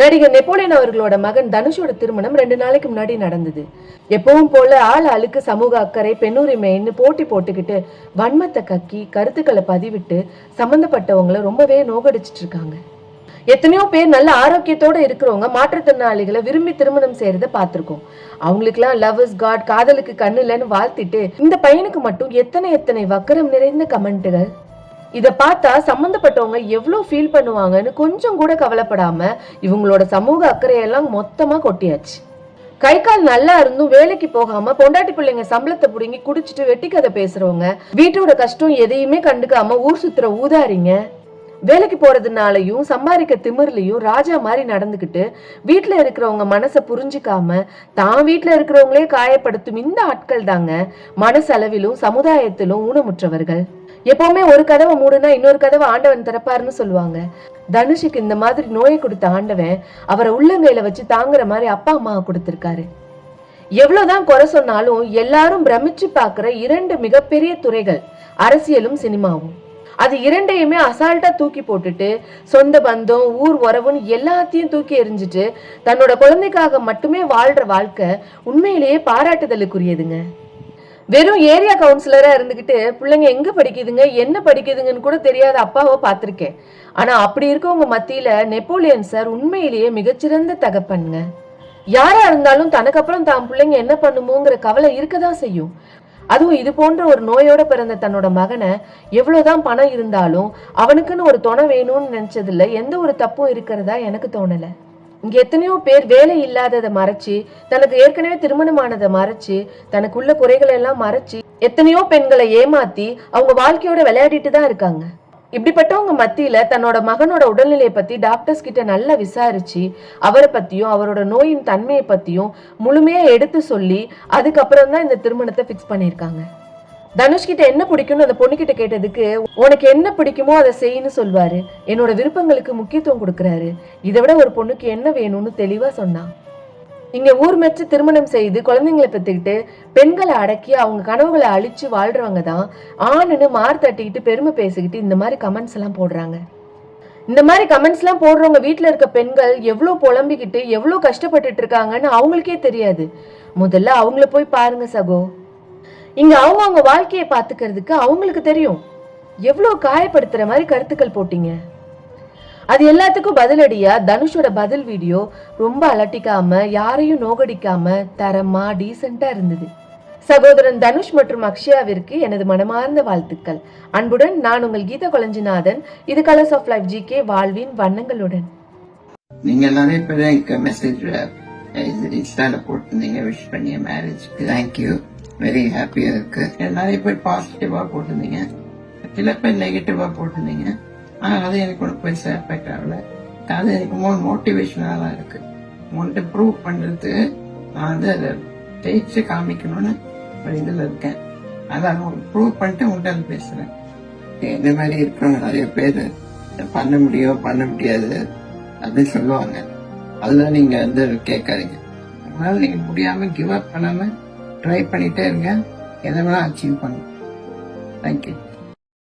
நடிகர் நெப்போலியன் அவர்களோட மகன் தனுஷோட திருமணம் ரெண்டு நாளைக்கு முன்னாடி நடந்தது. எப்பவும் போல ஆள் ஆளுக்கு சமூக அக்கறை பெண்ணுரிமைன்னு போட்டி போட்டுக்கிட்டு வன்மத்தை கக்கி கருத்துக்களை பதிவிட்டு சம்பந்தப்பட்டவங்கள ரொம்பவே நோகடிச்சிட்டு இருக்காங்க. எத்தனையோ பேர் நல்ல ஆரோக்கியத்தோட இருக்கிறவங்க மாற்றுத்திறனாளிகளை விரும்பி திருமணம் செய்யறத பார்த்துருக்கோம். அவங்களுக்குலாம் லவ் இஸ் காட் காதலுக்கு கண்ணு இல்லைன்னு வாழ்த்திட்டு இந்த பையனுக்கு மட்டும் எத்தனை எத்தனை வக்கரம் நிறைந்த கமெண்ட்டுகள் இதை பார்த்தா சம்மந்தப்பட்டவங்க எவ்வளோ ஃபீல் பண்ணுவாங்கன்னு கொஞ்சம் கூட கவலைப்படாம இவங்களோட சமூக அக்கறையெல்லாம் மொத்தமாக கொட்டியாச்சு. கை கால் நல்லா இருந்தும் வேலைக்கு போகாம பொண்டாட்டி பிள்ளைங்க சம்பளத்தை புடுங்கி குடிச்சிட்டு வெட்டி கதை பேசுறவங்க வீட்டோட கஷ்டம் எதையுமே கண்டுக்காம ஊர் சுத்துற ஊதாரிங்க. வேலைக்கு போறதுனாலையும் சம்பாதிக்க திமிர்லையும் ராஜா மாதிரி நடந்துக்கிட்டு வீட்டில் இருக்கிறவங்க மனசை புரிஞ்சுக்காம தான் வீட்டில் இருக்கிறவங்களே காயப்படுத்தும் இந்த ஆட்கள் தாங்க மனசளவிலும் சமுதாயத்திலும் ஊனமுற்றவர்கள். எப்பவுமே ஒரு கதவை மூடுனா இன்னொரு கதவை ஆண்டவன் திறப்பாருன்னு சொல்லுவாங்க. தனுஷுக்கு இந்த மாதிரி நோயை கொடுத்த ஆண்டவன் அவரை உள்ளங்கையில வச்சு தாங்குற மாதிரி அப்பா அம்மாவை கொடுத்திருக்காரு. எவ்வளவுதான் குறை சொன்னாலும் எல்லாரும் பிரமிச்சு பார்க்குற இரண்டு மிகப்பெரிய துறைகள் அரசியலும் சினிமாவும். அது இரண்டையுமே அசால்ட்டா தூக்கி போட்டுட்டு சொந்த பந்தம் ஊர் உறவுன்னு எல்லாத்தையும் தூக்கி எறிஞ்சிட்டு தன்னோட குழந்தைக்காக மட்டுமே வாழ்ற வாழ்க்கை உண்மையிலேயே பாராட்டுதலுக்குரியதுங்க. வெறும் ஏரியா கவுன்சிலரா இருந்துகிட்டு பிள்ளைங்க எங்க படிக்குதுங்க என்ன படிக்குதுங்கன்னு கூட தெரியாத அப்பாவை பார்த்துருக்கேன். ஆனா அப்படி இருக்கவங்க மத்தியில நெப்போலியன் சார் உண்மையிலேயே மிகச்சிறந்த தகப்பனுங்க. யாரா இருந்தாலும் தனக்கு அப்புறம் தான் பிள்ளைங்க என்ன பண்ணுமோங்கிற கவலை இருக்கதான் செய்யும். அதுவும் இது போன்ற ஒரு நோயோட பிறந்த தன்னோட மகனை எவ்வளோதான் பணம் இருந்தாலும் அவனுக்குன்னு ஒரு துணை வேணும்னு நினச்சதில்ல. எந்த ஒரு தப்பும் இருக்கிறதா எனக்கு தோணலை. இங்கே எத்தனையோ பேர் வேலை இல்லாததை மறைச்சு தனக்கு ஏற்கனவே திருமணமானதை மறைச்சு தனக்குள்ள குறைகளை எல்லாம் மறைச்சு எத்தனையோ பெண்களை ஏமாத்தி அவங்க வாழ்க்கையோட விளையாடிட்டு தான் இருக்காங்க. இப்படிப்பட்டவங்க மத்தியில தன்னோட மகனோட உடல்நிலையை பத்தி டாக்டர்ஸ் கிட்ட நல்லா விசாரிச்சு அவரை பத்தியும் அவரோட நோயின் தன்மையை பத்தியும் முழுமையா எடுத்து சொல்லி அதுக்கப்புறம் தான் இந்த திருமணத்தை ஃபிக்ஸ் பண்ணியிருக்காங்க. தனுஷ் கிட்ட என்ன பிடிக்கும்னு அந்த பொண்ணுகிட்ட கேட்டதுக்கு உனக்கு என்ன பிடிக்குமோ அதை செய்யின்னு சொல்வாரு. என்னோட விருப்பங்களுக்கு முக்கியத்துவம் கொடுக்கறாரு. இதை விட ஒரு பொண்ணுக்கு என்ன வேணும்னு தெளிவா சொன்னான். இங்க ஊர் மெச்சு திருமணம் செய்து குழந்தைங்களை பெற்றுக்கிட்டு பெண்களை அடக்கி அவங்க கனவுகளை அழிச்சு வாழ்றவங்க தான் ஆணுன்னு மார் தட்டிக்கிட்டு பெருமை பேசிக்கிட்டு இந்த மாதிரி கமெண்ட்ஸ் எல்லாம் போடுறாங்க. இந்த மாதிரி கமெண்ட்ஸ் எல்லாம் போடுறவங்க வீட்டில் இருக்க பெண்கள் எவ்வளோ புலம்பிக்கிட்டு எவ்வளோ கஷ்டப்பட்டுட்டு இருக்காங்கன்னு அவங்களுக்கே தெரியாது. முதல்ல அவங்கள போய் பாருங்க சகோ. இங்க அவங்க அவங்க வாழ்க்கையை பார்த்துக்கிறதுக்கு அவங்களுக்கு தெரியும். எவ்வளோ காயப்படுத்துற மாதிரி கருத்துக்கள் போட்டீங்க. அது எல்லாத்துக்கும் பதிலடியா தனுஷோட பதில் வீடியோ ரொம்ப அலட்டிக்காம யாரையும் நோகடிக்காம தரமா டீசெண்டா இருந்தது. சகோதரன் தனுஷ் மற்றும் அக்ஷயாவிற்கு எனது மனமார்ந்த வாழ்த்துக்கள். அன்புடன் நான் உங்கள் கீதா கொலஞ்சிநாதன். இது colours of life G K வாழ்வின் வண்ணங்களுடன். நீங்க நிறைய பேர் மெசேஜ் இன்ஸ்டால போட்டிருந்தீங்க விஷ் பண்ணிய மேரேஜ் தேங்க்யூ வெரி ஹாப்பியா இருக்கு. நிறைய பேர் பாசிட்டிவா போட்டிருந்தீங்க. சில பேர் நெகட்டிவா போட்டிருந்தீங்க. அது எனக்கு ஒரு போய் எஃபெக்ட் ஆகல அது எனக்கு மோர் மோட்டிவேஷனாக தான் இருக்கு. உன்கிட்ட ப்ரூவ் பண்ணுறது நான் வந்து அதை ஜெயிச்சு காமிக்கணும்னு ஒரு இதில் இருக்கேன். அதான் உங்களுக்கு ப்ரூவ் பண்ணிட்டு உன்கிட்ட வந்து பேசுகிறேன் இந்த மாதிரி இருக்கிறவங்க நிறைய பேர் பண்ண முடியும் பண்ண முடியாது அப்படின்னு சொல்லுவாங்க. அதெல்லாம் நீங்கள் வந்து கேட்காதீங்க. உங்களால் நீங்கள் முடியாமல் கிவ் அப் பண்ணாமல் ட்ரை பண்ணிகிட்டே இருங்க. எதை வேணால் அச்சீவ் பண்ணுங்க. தேங்க்யூ